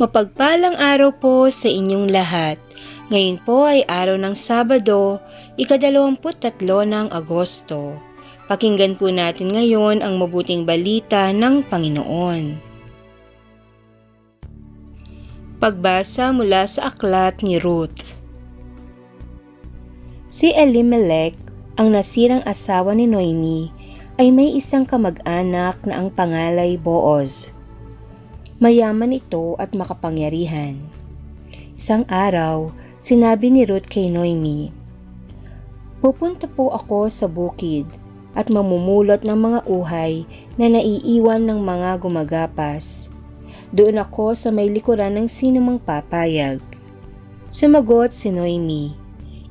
Mapagpalang araw po sa inyong lahat. Ngayon po ay araw ng Sabado, ikadalawamput tatlo ng Agosto. Pakinggan po natin ngayon ang mabuting balita ng Panginoon. Pagbasa mula sa aklat ni Ruth. Si Elimelech, ang nasirang asawa ni Noemi, ay may isang kamag-anak na ang pangalay Booz. Mayaman ito at makapangyarihan. Isang araw, sinabi ni Ruth kay Noemi, Pupunta po ako sa bukid at mamumulot ng mga uhay na naiiwan ng mga gumagapas. Doon ako sa may likuran ng sinumang papayag. Sumagot si Noemi,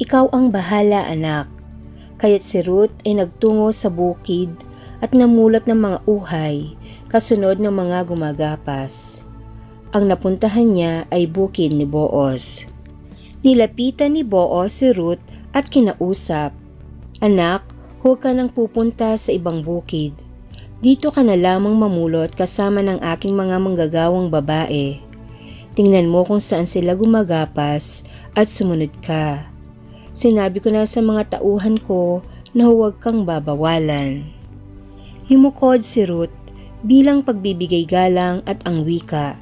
Ikaw ang bahala anak. Kaya't si Ruth ay nagtungo sa bukid at namulat ng mga uhay kasunod ng mga gumagapas. Ang napuntahan niya ay bukid ni Boaz. Nilapitan ni Boaz si Ruth at kinausap, Anak, huwag ka nang pupunta sa ibang bukid. Dito ka na lamang mamulot kasama ng aking mga manggagawang babae. Tingnan mo kung saan sila gumagapas at sumunod ka. Sinabi ko na sa mga tauhan ko na huwag kang babawalan. Yumukod si Ruth bilang pagbibigay galang at ang wika.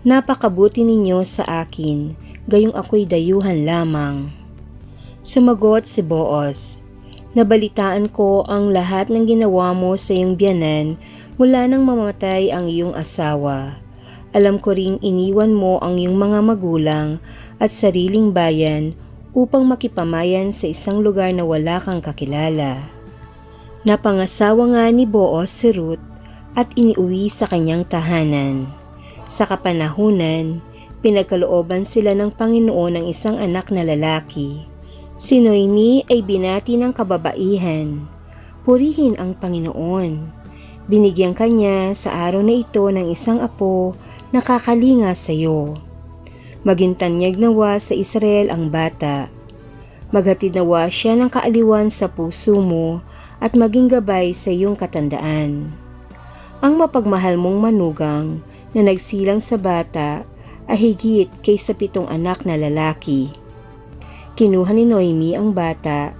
Napakabuti ninyo sa akin, gayong ako'y dayuhan lamang. Sumagot si Boaz, Nabalitaan ko ang lahat ng ginawa mo sa iyong biyanan mula nang mamatay ang iyong asawa. Alam ko ring iniwan mo ang iyong mga magulang at sariling bayan upang makipamayan sa isang lugar na wala kang kakilala. Napangasawa nga ni Boaz si Ruth at iniuwi sa kanyang tahanan. Sa kapanahunan, pinagkalooban sila ng Panginoon ng isang anak na lalaki. Si Noemi ay binati ng kababaihan. Purihin ang Panginoon. Binigyan kanya sa araw na ito ng isang apo na kakalinga sa iyo. Magintanyag nawa sa Israel ang bata. Maghatid nawa siya ng kaaliwan sa puso mo at maging gabay sa iyong katandaan. Ang mapagmahal mong manugang na nagsilang sa bata ay higit kaysa pitong anak na lalaki. Kinuha ni Noemi ang bata,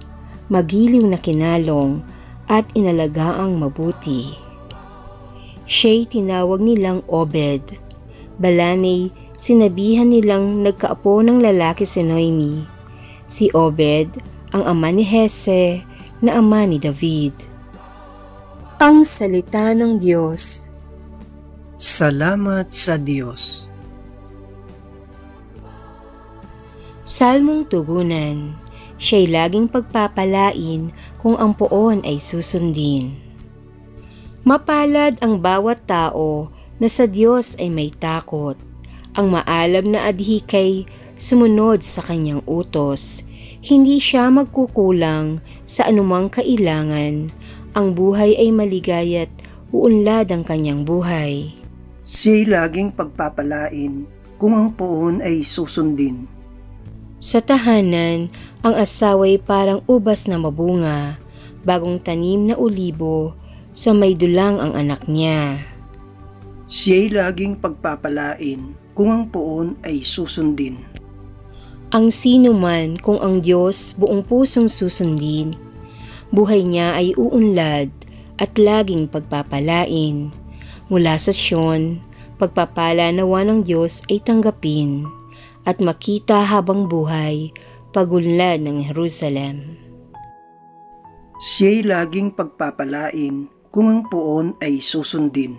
magiliw na kinalong at inalagaang mabuti. Siya'y tinawag nilang Obed. Balanay, sinabihan nilang nagkaapo ng lalaki si Noemi. Si Obed, ang ama ni Hese, na ama ni David. Ang Salita ng Diyos Salamat sa Diyos. Salmong Tugunan Siya'y laging pagpapalain kung ang poon ay susundin. Mapalad ang bawat tao na sa Diyos ay may takot. Ang maalam na adhikay sumunod sa kanyang utos. Hindi siya magkukulang sa anumang kailangan. Ang buhay ay maligaya't uunlad ang kanyang buhay. Siya'y laging pagpapalain kung ang poon ay susundin. Sa tahanan, ang asaway parang ubas na mabunga, bagong tanim na ulibo, sa may dulang ang anak niya. Siya'y laging pagpapalain kung ang poon ay susundin. Ang sino man kung ang Diyos buong pusong susundin, buhay niya ay uunlad at laging pagpapalain. Mula sa Sion, pagpapala nawa ng Diyos ay tanggapin at makita habang buhay pagunlad ng Jerusalem. Siya'y laging pagpapalain kung ang poon ay susundin.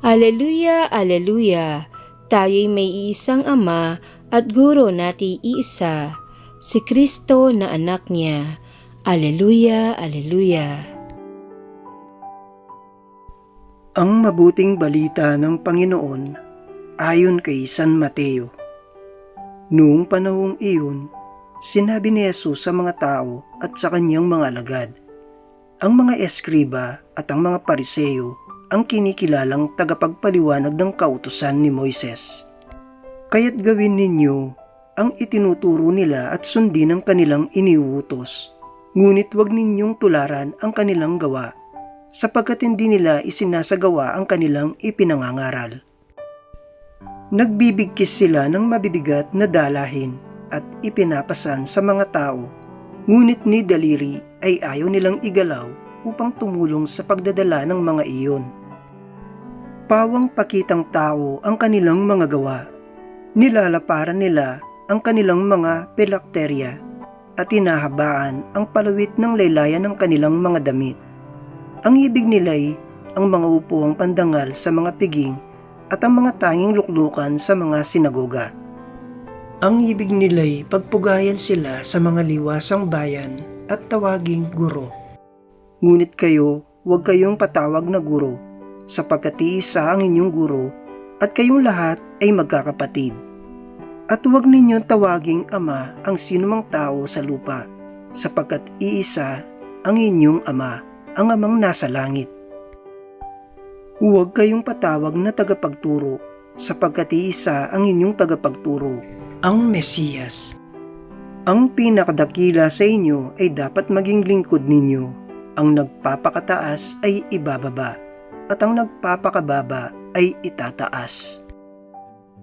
Aleluya, aleluya! Tayo'y may iisang ama at guro nati iisa, si Kristo na anak niya. Aleluya, aleluya! Ang mabuting balita ng Panginoon ayon kay San Mateo. Noong panahong iyon, sinabi ni Jesus sa mga tao at sa kanyang mga alagad, ang mga eskriba at ang mga pariseyo ang kinikilalang tagapagpaliwanag ng kautusan ni Moises. Kaya't gawin ninyo ang itinuturo nila at sundin ang kanilang iniuutos. Ngunit wag ninyong tularan ang kanilang gawa sapagkat hindi nila isinasagawa ang kanilang ipinangangaral. Nagbibigkis sila ng mabibigat na dalahin at ipinapasan sa mga tao, ngunit ni Daliri ay ayaw nilang igalaw upang tumulong sa pagdadala ng mga iyon. Pawang pakitang tao ang kanilang mga gawa. Nilalaparan nila ang kanilang mga pelakterya at hinahabaan ang palawit ng laylayan ng kanilang mga damit. Ang ibig nila'y ang mga upuang pandangal sa mga piging at ang mga tanging luklukan sa mga sinagoga. Ang ibig nila'y pagpugayan sila sa mga liwasang bayan at tawaging guro. Ngunit kayo, huwag kayong patawag na guro, sapagkat iisa ang inyong guro at kayong lahat ay magkakapatid. At huwag ninyong tawaging ama ang sinumang tao sa lupa, sapagkat iisa ang inyong ama, ang amang nasa langit. Huwag kayong patawag na tagapagturo, sapagkat iisa ang inyong tagapagturo, ang Mesiyas. Ang pinakadakila sa inyo ay dapat maging lingkod ninyo. Ang nagpapakataas ay ibababa, at ang nagpapakababa ay itataas.